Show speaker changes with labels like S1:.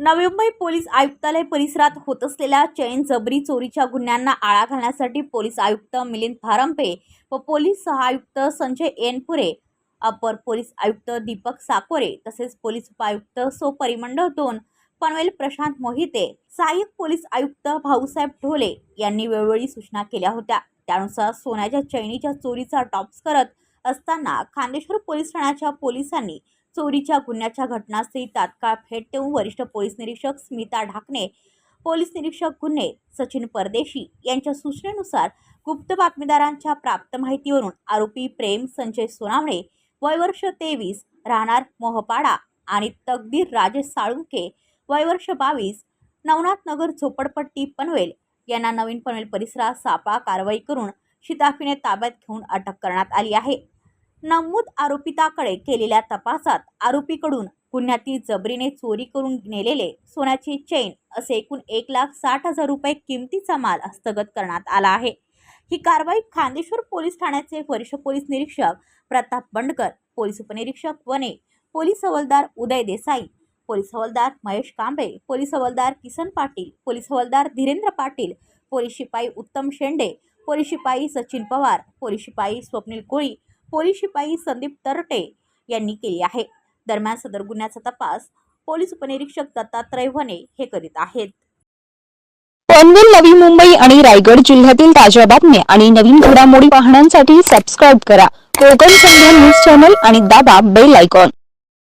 S1: Navi Mumbai police आयुक्तालय परिसरात होत असलेल्या चैन जबरी चोरीच्या गुन्ह्यांना आळा घालण्यासाठी पोलीस आयुक्त मिलिंद फारंपे व पोलीस सहआयुक्त संजय एनपुरे अपर पोलीस आयुक्त दीपक साकोरे तसेच पोलीस उपायुक्त सो परिमंडळ दोन पनवेल प्रशांत मोहिते सहाय्यक पोलीस आयुक्त भाऊसाहेब ढोले यांनी वेळोवेळी सूचना केल्या होत्या. त्यानुसार सोन्याच्या चैनीच्या चोरीचा टॉप्स करत असताना खांदेश्वर पोलीस ठाण्याच्या पोलिसांनी चोरीच्या गुन्ह्याच्या घटनास्थळी तात्काळ भेट देऊन वरिष्ठ पोलीस निरीक्षक स्मिता ढाकणे पोलीस निरीक्षक गुन्हे सचिन परदेशी यांच्या सूचनेनुसार गुप्त बातमीदारांच्या प्राप्त माहितीवरून आरोपी प्रेम संजय सोनावणे वयवर्ष तेवीस राहणार मोहपाडा आणि तकदीर राजेश साळुंके वयवर्ष बावीस नवनाथ नगर झोपडपट्टी पनवेल यांना नवीन पनवेल परिसरात सापळा कारवाई करून शिताफीने ताब्यात घेऊन अटक करण्यात आली आहे. नमूद आरोपिताकडे केलेल्या तपासात आरोपीकडून गुन्ह्यातील जबरीने चोरी करून नेलेले सोन्याची चेन असे एकूण एक लाख साठ हजार रुपये किमतीचा माल हस्तगत करण्यात आला आहे. ही कारवाई खांदेश्वर पोलीस ठाण्याचे वरिष्ठ पोलीस निरीक्षक प्रताप बंडकर पोलीस उपनिरीक्षक वने पोलीस हवालदार उदय Desai police havaldar Mahesh Kambe police havaldar Kisan Patil police हवालदार धीरेंद्र पाटील पोलीस शिपाई उत्तम शेंडे पोलीस शिपाई सचिन पवार पोलीस शिपाई स्वप्नील कोळी पोलीस शिपाई संदीप तरटे यांनी केली आहे. दरम्यान सदर गुन्ह्याचा तपास पोलीस उपनिरीक्षक दत्तात्रय वने हे करीत आहेत.
S2: पनवेल नवी मुंबई आणि रायगड जिल्ह्यातील ताज्या बातम्या आणि नवीन घडामोडी पाहण्यासाठी सबस्क्राईब करा. कोकण संध्या न्यूज चॅनल आणि दाबा बेल आयकॉन